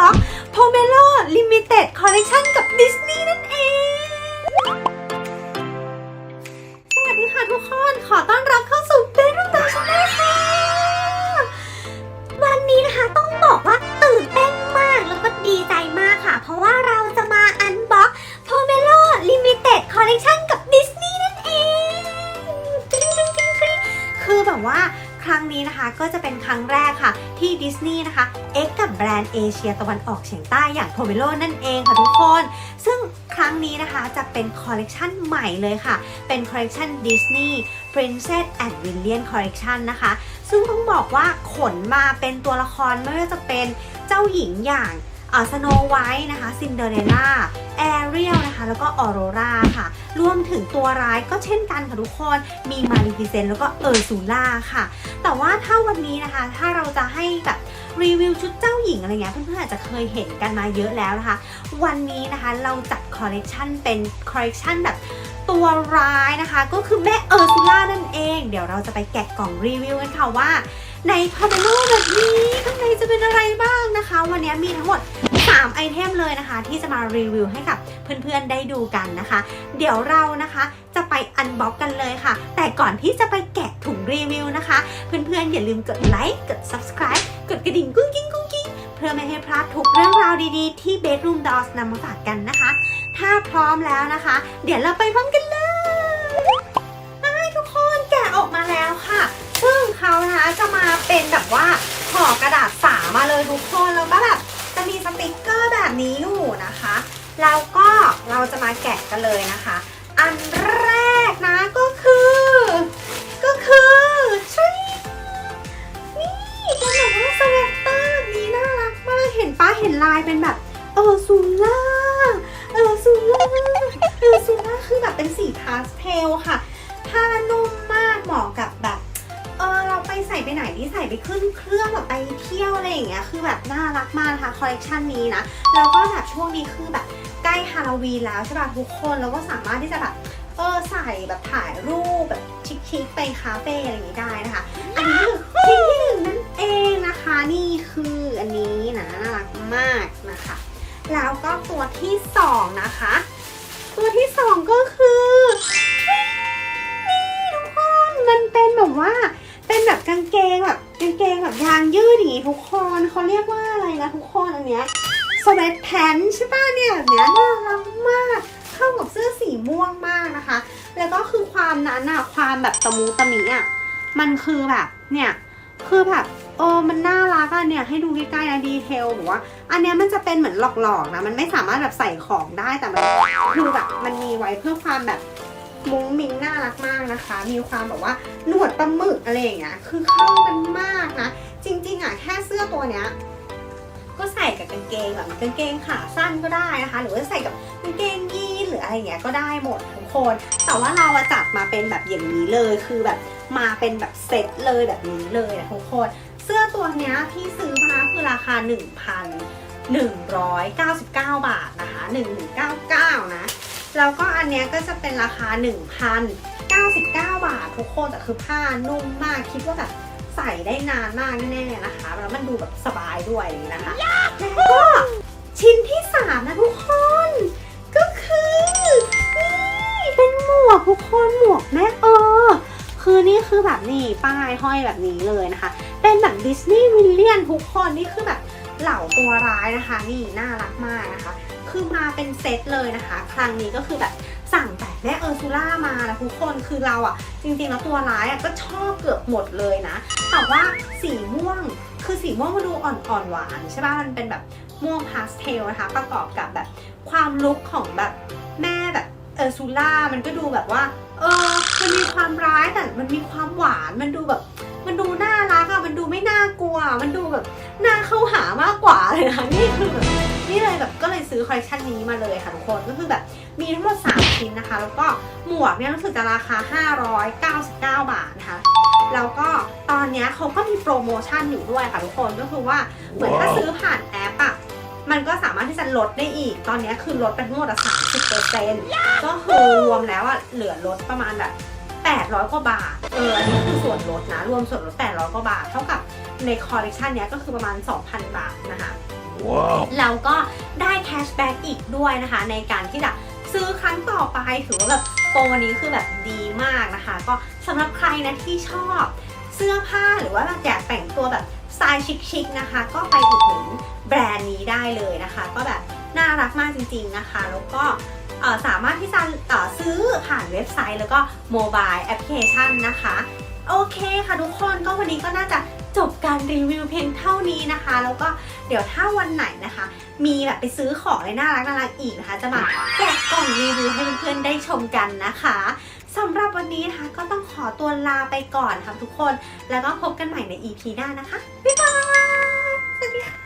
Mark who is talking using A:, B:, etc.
A: บ็อกโพเมโลลิมิเต็ดคอลเลคชันกับดิสนีย์นั่นเอง สวัสดีค่ะทุกคน ขอต้อนรับเข้าสู่เบรุ่นดาชแนลค่ะ วันนี้นะคะต้องบอกว่าตื่นเต้นมากแล้วก็ดีใจมากค่ะ เพราะว่าเราจะมาอันบ็อกโพเมโลลิมิเต็ดคอลเลคชันกับดิสนีย์นั่นเอง คือแบบว่า ครั้งนี้นะคะก็จะเป็นครั้งแรกค่ะที่ดิสนีย์นะคะเอ็กกับแบรนด์เอเชียตะวันออกเฉียงใต้อย่างโพเมโลนั่นเองค่ะทุกคน ซึ่งครั้งนี้นะคะจะเป็นคอลเลกชันใหม่เลยค่ะ เป็นคอลเลกชันดิสนีย์ Princess and William Collection นะคะ ซึ่งต้องบอกว่าขนมาเป็นตัวละครไม่ว่าจะเป็นเจ้าหญิงอย่าง สโนไวท์นะคะซินเดอเรลล่าแอเรียลนะคะแล้วก็ออโรราค่ะ รวมถึงตัวร้ายก็เช่นกันค่ะทุกคน มีมาริฟิเซนแล้วก็เออร์ซูล่าค่ะ แต่ว่าถ้าวันนี้นะคะ ถ้าเราจะให้แบบรีวิวชุดเจ้าหญิงอะไรเงี้ยเพื่อนๆอาจจะเคยเห็นกันมาเยอะแล้วนะคะ วันนี้นะคะเราจัดคอลเลกชันเป็นคอลเลกชันแบบตัวร้ายนะคะ ก็คือแม่เออร์ซูล่านั่นเอง เดี๋ยวเราจะไปแกะกล่องรีวิวกันค่ะว่า ในพาเมโลแบบนี้ข้างในจะเป็นอะไรบ้างนะคะ วันนี้มีทั้งหมด 3 ไอเทมเลยนะคะ ที่จะมารีวิวให้กับเพื่อนๆได้ดูกันนะคะ เดี๋ยวเรานะคะจะไปอันบ็อกกันเลยค่ะ แต่ก่อนที่จะไปแกะถุงรีวิวนะคะ เพื่อนๆอย่าลืมกดไลค์กด subscribe กดกระดิ่งกุ้งกิ้งกุ้งกิ้งเพื่อไม่ให้พลาดทุกเรื่องราวดีๆที่ Bedroom Dolls นำมาฝากกันนะคะ ถ้าพร้อมแล้วนะคะ เดี๋ยวเราไปพร้อมกันเลย จะมาเป็นแบบว่าห่อกระดาษสามาเลยทุกคนแล้วก็แบบจะมีสติกเกอร์แบบนี้อยู่นะคะ แล้วก็เราจะมาแกะกันเลยนะคะ อันแรกนะก็คือ ก็คือชุดนี่เป็นแบบว่าสเวตเตอร์นี้น่ารักมากเห็นป้าเห็นลายเป็นแบบเออซูล่าเออซูล่าเออซูล่าคือแบบเป็นสีพาสเทลค่ะผ้านุ่มมากเหมาะกับแบบ ใส่ไปไหนที่ใส่ไปขึ้นเครื่องแบบไปเที่ยวอะไรอย่างเงี้ยคือแบบน่ารักมากนะคะคอลเลกชันนี้นะแล้วก็แบบช่วงนี้คือแบบใกล้ฮาโลวีนแล้วใช่ป่ะทุกคนแล้วก็สามารถที่จะแบบเออใส่แบบถ่ายรูปแบบชิคๆไปคาเฟ่อะไรอย่างงี้ได้นะคะ อันนี้คือชิ้นที่หนึ่งนั่นเองนะคะนี่คืออันนี้นะน่ารักมากนะคะ แล้วก็ตัวที่สองนะคะ ตัวที่สองก็คือนี่ทุกคนมันเป็นแบบว่า เป็นแบบกางเกงแบบกางเกงแบบยางยืดอย่างงี้ทุกคนเขาเรียกว่าอะไรนะทุกคนอันเนี้ยสเวตแพนใช่ป่ะเนี่ยแบบเนี้ยน่ารักมาก เข้ากับเสื้อสีม่วงมากนะคะ แล้วก็คือความนั้นอะความแบบตะมูตะมิอะมันคือแบบเนี่ยคือแบบเออมันน่ารักอะเนี่ยให้ดูใกล้ๆนะดีเทลบอกว่า อันเนี้ยมันจะเป็นเหมือนหลอกๆนะมันไม่สามารถแบบใส่ของได้แต่มันคือแบบมันมีไว้เพื่อความแบบ มุ้งมิ้งน่ารักมากนะคะ มีความแบบว่าหนวดปลาหมึกอะไรอย่างเงี้ย คือเข้ากันมากนะ จริงๆอะแค่เสื้อตัวเนี้ยก็ใส่กับกางเกงแบบกางเกงขาสั้นก็ได้นะคะ หรือว่าใส่กับกางเกงยีนหรืออะไรอย่างเงี้ยก็ได้หมดทุกคน แต่ว่าเราจัดมาเป็นแบบอย่างนี้เลยคือแบบมาเป็นแบบเซ็ตเลยแบบนี้เลยนะทุกคน เสื้อตัวเนี้ยที่ซื้อมาคือราคา 1,199 บาทนะคะ 1199 นะ แล้วก็อันเนี้ยก็จะเป็นราคา 1,099 บาททุกคนแต่คือผ้านุ่มมากคิดว่าแบบใส่ได้นานมากแน่ๆนะคะ แล้วมันดูแบบสบายด้วยนะคะแล้วก็ชิ้นที่สามนะทุกคน ก็คือนี่เป็นหมวกทุกคนหมวกแม่เออ คือนี่คือแบบนี่ป้ายห้อยแบบนี้เลยนะคะ เป็นแบบดิสนีย์วิลเลียนทุกคนนี่คือแบบ เหล่าตัวร้ายนะคะ นี่น่ารักมากนะคะ คือมาเป็นเซตเลยนะคะ ครั้งนี้ก็คือแบบสั่งแต่แม่เออร์ซูล่ามานะทุกคนคือเราอะ่ะ จริงๆแล้วตัวร้ายอะ่ะก็ชอบเกือบหมดเลยนะ แต่ว่าสีม่วงคือสีม่วงมันดูอ่อนๆหวานใช่ป่ะมันเป็นแบบม่วงพาสเทลนะคะ ประกอบกับแบบความลุคของแบบแม่แบบเออร์ซูล่ามันก็ดูแบบว่า เออมันมีความร้ายแต่มันมีความหวานมันดูแบบ มันดูน่ารักอะมันดูไม่น่ากลัว มันดูแบบ น่าเข้าหามากกว่าเลยนะนี่คือแบบนี่เลยแบบก็เลยซื้อคอลเลคชันนี้มาเลยค่ะทุกคนก็คือแบบมีทั้งหมด 3 ชิ้นนะคะ แล้วก็หมวกเนี่ยรู้สึกจะราคา 599 บาทนะคะแล้วก็ตอนเนี้ยเขาก็มีโปรโมชั่นอยู่ด้วยค่ะทุกคนก็คือว่าเหมือนถ้าซื้อผ่านแอปอะมันก็สามารถที่จะลดได้อีก ตอนนี้คือลดไปทั้งหมดอะ30เปอร์เซ็นต์ก็คือรวมแล้วอะเหลือลดประมาณแบบ 800 กว่าบาท เออ อันนี้คือส่วนลดนะ รวมส่วนลด 800 กว่าบาท เท่ากับในคอลเลกชันเนี้ยก็คือประมาณ 2,000 บาทนะคะอ
B: Wow.
A: แล้วก็ได้แคชแบ็กอีกด้วยนะคะ ในการที่จะซื้อครั้งต่อไปถือว่าแบบโปรนี้คือแบบดีมากนะคะ ก็สำหรับใครนะที่ชอบเสื้อผ้าหรือว่าแบบอยากแต่งตัวแบบสไตล์ชิคๆนะคะ ก็ไปอุดหนุนแบรนด์นี้ได้เลยนะคะ ก็แบบน่ารักมากจริงๆนะคะ แล้วก็เอ่อ สามารถที่จะซื้อผ่านเว็บไซต์ แล้วก็โมบายแอปพลิเคชันนะคะ โอเคค่ะทุกคนก็วันนี้ก็น่าจะจบการรีวิวเพียงเท่านี้นะคะ แล้วก็เดี๋ยวถ้าวันไหนนะคะ มีแบบไปซื้อของอะไรน่ารักน่ารักอีกนะคะ จะมาแกะกล่องรีวิวให้เพื่อนๆได้ชมกันนะคะสำหรับวันนี้นะคะก็ต้องขอตัวลาไปก่อนค่ะทุกคน แล้วก็พบกันใหม่ใน EP หน้านะคะ บ๊ายบาย สวัสดีค่ะ